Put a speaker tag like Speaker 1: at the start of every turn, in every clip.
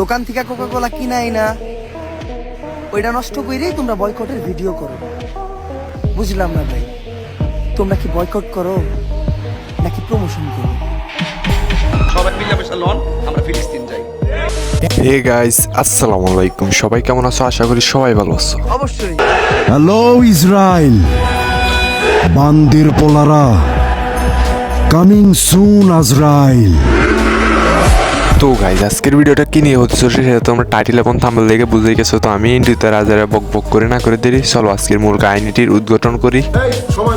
Speaker 1: দোকান থেকে কোকা কোলা কিনাই না ওইটা নষ্ট করেই তোমরা বয়কটের ভিডিও করো। বুঝলাম না ভাই তোমরা কি বয়কট করো নাকি প্রমোশন করো?
Speaker 2: সবাই মিলে লন আমরা ফিলিস্তিন যাই।
Speaker 3: হে গাইস আসসালামু আলাইকুম। সবাই কেমন আছো? আশা করি সবাই ভালো আছো।
Speaker 1: অবশ্যই।
Speaker 4: হ্যালো ইসরায়েল বান্দির পোলারা। কামিং সুন আজরাইল
Speaker 3: তো গাইজ আজকের ভিডিওটা কি নিয়ে হচ্ছে সেটা তো আমরা টাইটেল এবং থাম্বনেল দেখে বুঝে গেছো, তো আমি ইন্ডিতে রাজারা বক বক করে না করে দিই চলো আজকের মূল কাহিনীটির উদ্ঘাটন করি।
Speaker 5: সময়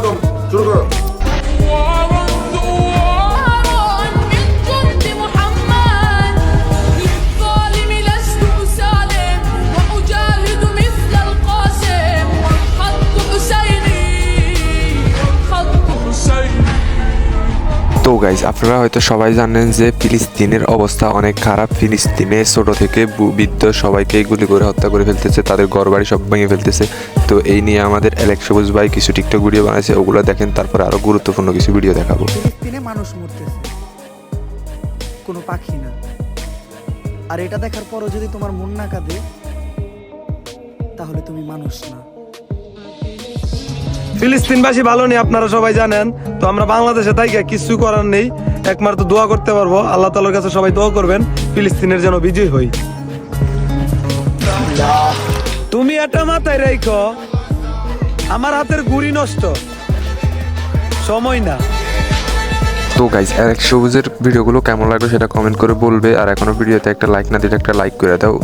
Speaker 3: গাইজ আপনারা হয়তো সবাই জানেন যে ফিলিস্তিনের অবস্থা অনেক খারাপ। ফিলিস্তিনে ছোট থেকে বৃদ্ধ সবাইকে গুলি করে হত্যা করে ফেলতেছে, তাদের ঘর বাড়ি সব ভেঙে ফেলতেছে। তো এই নিয়ে আমাদের অ্যালেক্স সবুজ ভাই কিছু টিকটক ভিডিও বানাইছে, ওগুলো দেখেন, তারপরে আরও গুরুত্বপূর্ণ কিছু ভিডিও দেখাবো।
Speaker 1: ফিলিস্তিনে মানুষ মরতেছে। কোনো পাখি না। আর এটা দেখার পরও যদি তোমার মন না কাঁদে, তাহলে তুমি মানুষ না।
Speaker 6: ফিলিস্তিনবাসী ভালো নেই আপনারা সবাই জানেন। তো আমরা বাংলাদেশে তাই কিছু করার নেই। একমাত্র দোয়া করতে পারব। আল্লাহ তালার কাছে সবাই দোয়া করবেন ফিলিস্তিনের যেন বিজয় হই। তুমি এটা মাথায় রেখো আমার হাতের গুড়ি নষ্ট। সময় না।
Speaker 3: তো গাইজ অ্যালেক্স সবুজের ভিডিওগুলো কেমন লাগল সেটা কমেন্ট করে বলবে। আর এখনও ভিডিওতে একটা লাইক না দিলে একটা লাইক করে দাও।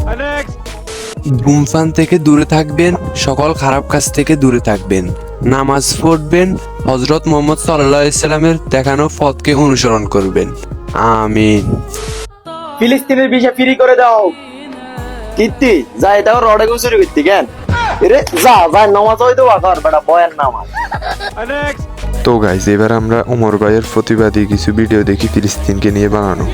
Speaker 3: ধূমপান থেকে দূরে থাকবেন সকল খারাপ কাজ থেকে দূরে থাকবেন। নামাজ পড়বেন হজরত মোহাম্মদ সাল্লাহ ইসলামের দেখানো পথকে অনুসরণ করবেন। আমিন।
Speaker 7: ফিলিস্তিনের ভিসা ফ্রি করে দাও। কীর্তি যা এটাও রডে গুছুরি করতে কেন রে যা যা নমাজ হইতো আকার বেটা বয়ার নামাজ।
Speaker 3: তো গাইজ এবার আমরা উমর ভাইয়ের প্রতিবাদী কিছু ভিডিও দেখি ফিলিস্তিনকে নিয়ে বানানো।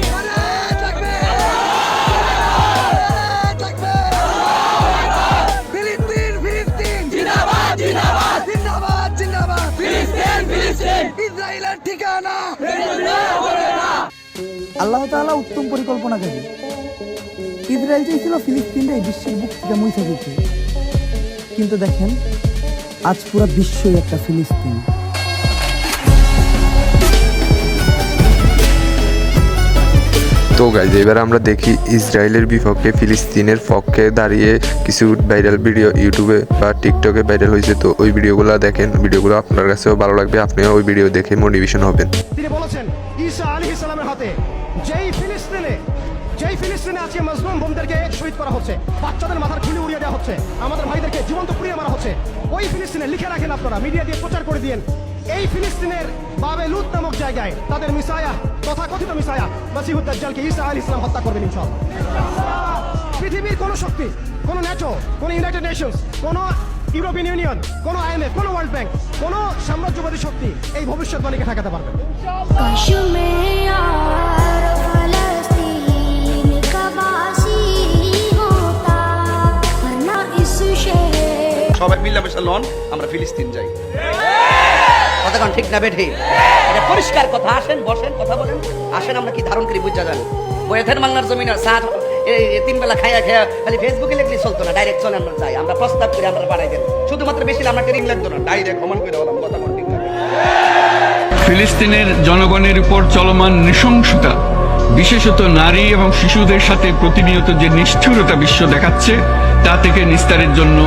Speaker 1: আল্লাহ তাআলা উত্তম পরিকল্পনা পরিকল্পনাকারী ইসরায়েল চাইছিল ফিলিস্তিনটা এই বিশ্বের বুক থেকে মুছে দিতে। কিন্তু দেখেন, আজ পুরো বিশ্বই একটা ফিলিস্তিন।
Speaker 3: তো গাইজ এবার আমরা দেখি ইসরায়েলের বিপক্ষে ফিলিস্তিনের পক্ষে দাঁড়িয়ে কিছু ভাইরাল ভিডিও ইউটিউবে বা টিকটকে ভাইরাল হয়েছে। তো ওই ভিডিওগুলো দেখেন ভিডিওগুলো আপনার কাছেও ভালো লাগবে, আপনিও ওই ভিডিও দেখে মোটিভেশন হবেন।
Speaker 8: তিনি বলেছেন, ঈসা আলী ইসলামের হাতে যেই ফিলিস্তিনে যেই ফিলিস্তিনে আজকে মজলুম বোনদেরকে শহীদ করা হচ্ছে, বাচ্চাদের মাথার খুলি উড়িয়ে দেওয়া হচ্ছে, আমাদের ভাইদেরকে জীবন্ত পুড়িয়ে মারা হচ্ছে, ওই ফিলিস্তিনে লিখে রাখেন আপনারা মিডিয়া দিয়ে প্রচার করে দিয়েন। এই ফিলিস্তিনের বাবেলুত নামক জায়গায় তাদের মিসায়া তথাকথিত মিসায়া দাজ্জালকে ইসা আল ইসলাম হত্যা করবেন ইনশাআল্লাহ। পৃথিবীর কোন শক্তি কোন ন্যাটো কোন ইউনাইটেড নেশনস কোন ইউরোপিয়ান ইউনিয়ন কোনো আইএমএ কোন ওয়ার্ল্ড ব্যাংক কোন সাম্রাজ্যবাদী শক্তি এই ভবিষ্যৎবাণীকে ঠেকাতে পারবে
Speaker 2: সবাই মিলামেশা লন আমরা ফিলিস্তিন যাই।
Speaker 9: কতক্ষণ ঠিক না বেঠি। এটা পরিষ্কার কথা আসেন বসেন কথা বলেন। আসেন আমরা কি ধারণ করি বুঝা যান বয়েথের বাংলার এই এই তিন বেলা খাইয়া খেয়া খালি ফেসবুকে লিখলে চলতো না ডাইরেক্ট চলে আমরা যাই আমরা প্রস্তাব করে আমরা বাড়াই দেন। শুধুমাত্র বেশি না, আমরা ট্রেনিং লাগতো না।
Speaker 2: ডাইরেক্ট অমন করে বললাম কথা ঠিক
Speaker 10: ফিলিস্তিনের জনগণের উপর চলমান নৃশংসতা বিশেষত নারী এবং শিশুদের সাথে প্রতিনিয়ত যে নিষ্ঠুরতা বিশ্ব দেখাচ্ছে তা থেকে নিস্তারের জন্য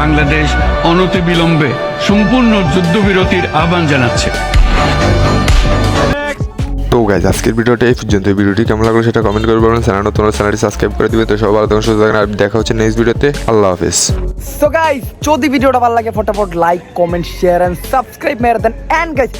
Speaker 10: বাংলাদেশ অনতিবিলম্বে সম্পূর্ণ যুদ্ধবিরতির আহ্বান জানাচ্ছে।
Speaker 3: তো গাইজ আজকের ভিডিওটা এই পর্যন্ত। এই ভিডিওটি কেমন লাগল সেটা কমেন্ট করে বলবেন। চ্যানেল নতুন চ্যানেলটি সাবস্ক্রাইব করে দিবেন। তো সবার তখন সুস্থ থাকেন আর দেখা হচ্ছে নেক্সট ভিডিওতে। আল্লাহ হাফেজ।
Speaker 1: সো গাইস যদি ভিডিওটা ভালো লাগে ফটাফট like comment share and subscribe মেরে দেন এন্ড গাইস